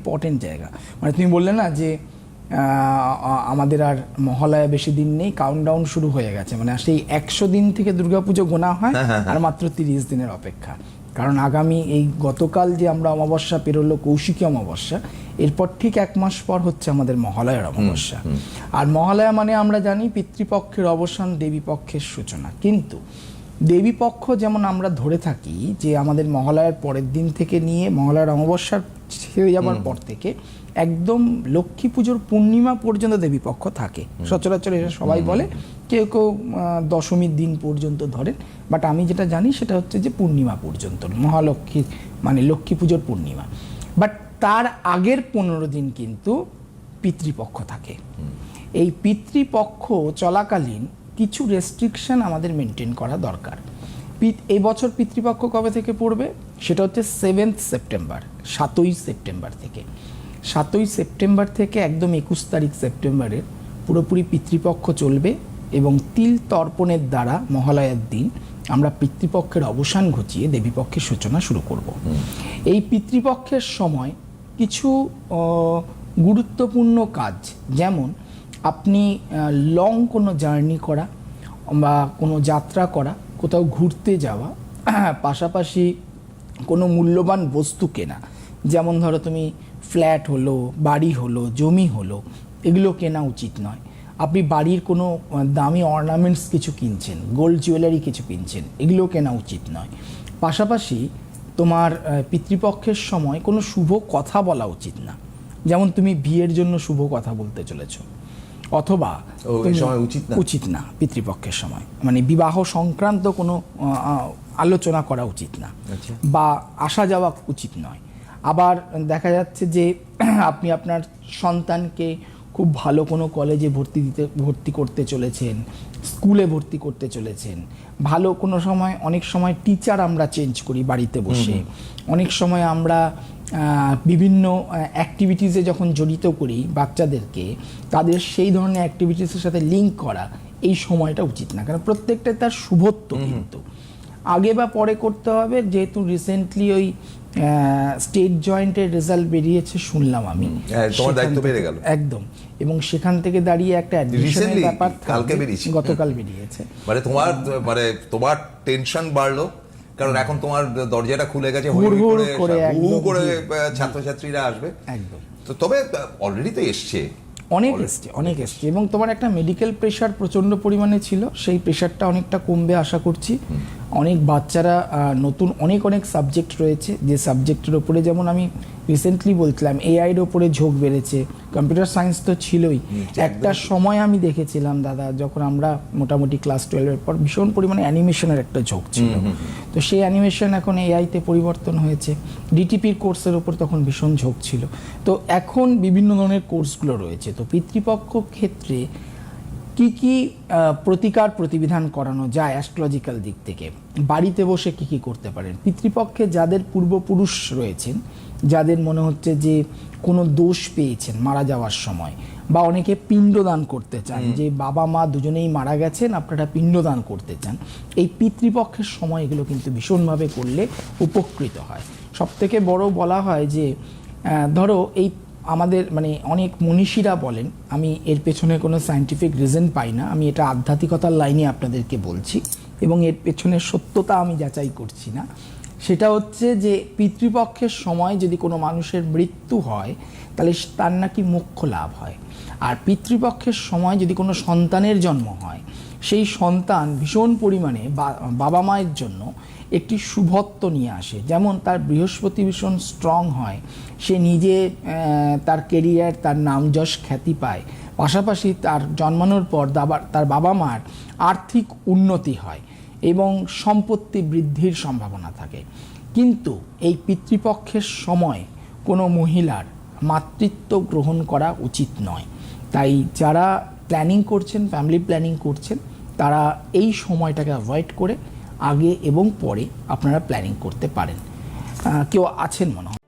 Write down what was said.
Important জায়গা। মানে তুমি বললে না যে আমাদের আর মহালয়া বেশি দিন নেই কাউন্টডাউন শুরু হয়ে গেছে। মানে সেই একশো দিন থেকে দুর্গাপুজো গোনা হয় আর মাত্র তিরিশ দিনের অপেক্ষা। কারণ আগামী এই গতকাল যে আমরা অমাবস্যা পেরোলো কৌশিকী অমাবস্যা এরপর ঠিক এক মাস পর হচ্ছে আমাদের মহালয়ার অমাবস্যা। আর মহালয়া মানে আমরা জানি পিতৃপক্ষের অবসান দেবী পক্ষের সূচনা। কিন্তু দেবী পক্ষ যেমন আমরা ধরে থাকি যে আমাদের মহালয়ার পরের দিন থেকে নিয়ে মহালয়ার অমাবস্যার ছেড়ে যাওয়ার পর থেকে একদম লক্ষ্মী পুজোর পূর্ণিমা পর্যন্ত দেবী পক্ষ থাকে সচরাচর এটা সবাই বলে কেউ কেউ দশমীর দিন পর্যন্ত ধরেন। বাট আমি যেটা জানি সেটা হচ্ছে যে পূর্ণিমা পর্যন্ত মহালক্ষ্মী মানে লক্ষ্মী পুজোর পূর্ণিমা। বাট তার আগের পনেরো দিন কিন্তু পিতৃপক্ষ থাকে। এই পিতৃপক্ষ চলাকালীন কিছু রেস্ট্রিকশন আমাদের মেনটেন করা দরকার। এই বছর পিতৃপক্ষ কবে থেকে পড়বে? সেটা হচ্ছে সেভেন্থ সেপ্টেম্বর সাতই সেপ্টেম্বর থেকে। সাতই সেপ্টেম্বর থেকে একদম একুশ তারিখ সেপ্টেম্বরের পুরোপুরি পিতৃপক্ষ চলবে এবং তিল তর্পণের দ্বারা মহালয়ার দিন আমরা পিতৃপক্ষের অবসান ঘটিয়ে দেবীপক্ষের সূচনা শুরু করব। এই পিতৃপক্ষের সময় কিছু গুরুত্বপূর্ণ কাজ যেমন আপনি লং কোনো জার্নি করা বা কোনো যাত্রা করা কোথাও ঘুরতে যাওয়া পাশাপাশি কোনো মূল্যবান বস্তু কেনা, যেমন ধরো তুমি ফ্ল্যাট হলো, বাড়ি হলো, জমি হলো, এগুলো কেনা উচিত নয়। আপনি বাড়ির কোনো দামি অর্নামেন্টস কিছু কিনছেন গোল্ড জুয়েলারি কিছু কিনছেন, এগুলো কেনা উচিত নয়। পাশাপাশি তোমার পিতৃপক্ষের সময় কোনো শুভ কথা বলা উচিত না। যেমন তুমি বিয়ের জন্য শুভ কথা বলতে চলেছো। অথবা উচিত না? উচিত না পিতৃপক্ষের সময় মানে বিবাহ সংক্রান্ত কোনো আলোচনা করা উচিত না আচ্ছা। বা আসা যাওয়া উচিত নয় আবার দেখা যাচ্ছে যে আপনি আপনার সন্তানকে খুব ভালো কোনো কলেজে ভর্তি দিতে ভর্তি করতে চলেছেন স্কুলে ভর্তি করতে চলেছেন। ভালো কোনো সময় অনেক সময় টিচার আমরা চেঞ্জ করি বাড়িতে বসে। অনেক সময় আমরা বিভিন্ন অ্যাক্টিভিটিসে যখন জড়িত করি বাচ্চাদেরকে তাদের সেই ধরনের অ্যাক্টিভিটিসের সাথে লিঙ্ক করা এই সময়টা উচিত না। কারণ প্রত্যেকটা তার শুভত্ব কিন্তু। আগে বা পরে করতে হবে। যেহেতু রিসেন্টলি ওই স্টেট জয়েন্টের রেজাল্ট বেরিয়েছে শুনলাম আমি। হ্যাঁ, তোমার দায়িত্ব বেড়ে গেল। একদম। এবং সেখান থেকে দাঁড়িয়ে একটা অ্যাডমিশনের ব্যাপার কালকে। বেরিয়েছে? গতকাল বেরিয়েছে। মানে তোমার মানে তোমার টেনশন বাড়লো। কারণ এখন তোমার দরজাটা খুলে গেছে হুড় করে হু করে ছাত্রছাত্রীরা আসবে। একদম। তো তবে অলরেডি তো এসছে। অনেক এসছে অনেক এসছে। এবং তোমার একটা মেডিকেল প্রেশার প্রচণ্ড পরিমাণে ছিল। সেই প্রেশারটা অনেকটা কমবে আশা করছি। অনেক বাচ্চারা নতুন অনেক অনেক সাবজেক্ট রয়েছে। যে সাবজেক্টের ওপরে যেমন আমি রিসেন্টলি বলছিলাম এআইয়ের ওপরে ঝোঁক বেড়েছে। কম্পিউটার সায়েন্স তো ছিলই। একটা সময় আমি দেখেছিলাম দাদা যখন আমরা মোটামুটি ক্লাস টুয়েলভের পর ভীষণ পরিমাণে অ্যানিমেশনের একটা ঝোঁক ছিল। তো সেই অ্যানিমেশন এখন এআইতে পরিবর্তন হয়েছে। ডিটিপির কোর্সের ওপর তখন ভীষণ ঝোঁক ছিল। তো এখন বিভিন্ন ধরনের কোর্সগুলো রয়েছে। তো পিতৃপক্ষ ক্ষেত্রে কি কি প্রতিকার প্রতিবিধান করানো যায় অ্যাস্ট্রোলজিক্যাল দিক থেকে? বাড়িতে বসে কি কি করতে পারেন? পিতৃপক্ষে যাদের পূর্বপুরুষ রয়েছেন যাদের মনে হচ্ছে যে কোনো দোষ পেয়েছেন মারা যাওয়ার সময় বা অনেকে পিণ্ডদান করতে চান যে বাবা মা দুজনেই মারা গেছেন আপনারা পিণ্ডদান করতে চান এই পিতৃপক্ষের সময় এগুলো কিন্তু ভীষণভাবে করলে উপকৃত হয়। সব থেকে বড় বলা হয় যে ধরো এই আমাদের মানে অনেক মনীষীরা বলেন, আমি এর পেছনে কোনো সায়েন্টিফিক রিজন পাই না, আমি এটা আধ্যাত্মিকতার লাইনে আপনাদেরকে বলছি এবং এর পেছনে সত্যতা আমি যাচাই করছি না। সেটা হচ্ছে যে পিতৃপক্ষের সময় যদি কোনো মানুষের মৃত্যু হয়, তাহলে তার নাকি মোক্ষ লাভ হয়। আর পিতৃপক্ষের সময় যদি কোনো সন্তানের জন্ম হয়, সেই সন্তান ভীষণ পরিমাণে বাবা মায়ের জন্য একটি শুভত্ব নিয়ে আসে। যেমন তার বৃহস্পতি ভীষণ স্ট্রং হয়, সে নিজে তার কেরিয়ার তার নাম যশ খ্যাতি পায়। পাশাপাশি তার জন্মানোর পর দাবার তার বাবা মার আর্থিক উন্নতি হয় এবং সম্পত্তি বৃদ্ধির সম্ভাবনা থাকে। কিন্তু এই পিতৃপক্ষের সময় কোনো মহিলার মাতৃত্ব গ্রহণ করা উচিত নয়। তাই যারা প্ল্যানিং করছেন ফ্যামিলি প্ল্যানিং করছেন, তারা এই সময়টাকে অ্যাভয়েড করে আগে এবং পরে আপনারা প্ল্যানিং করতে পারেন। কেউ আছেন মনে হয়?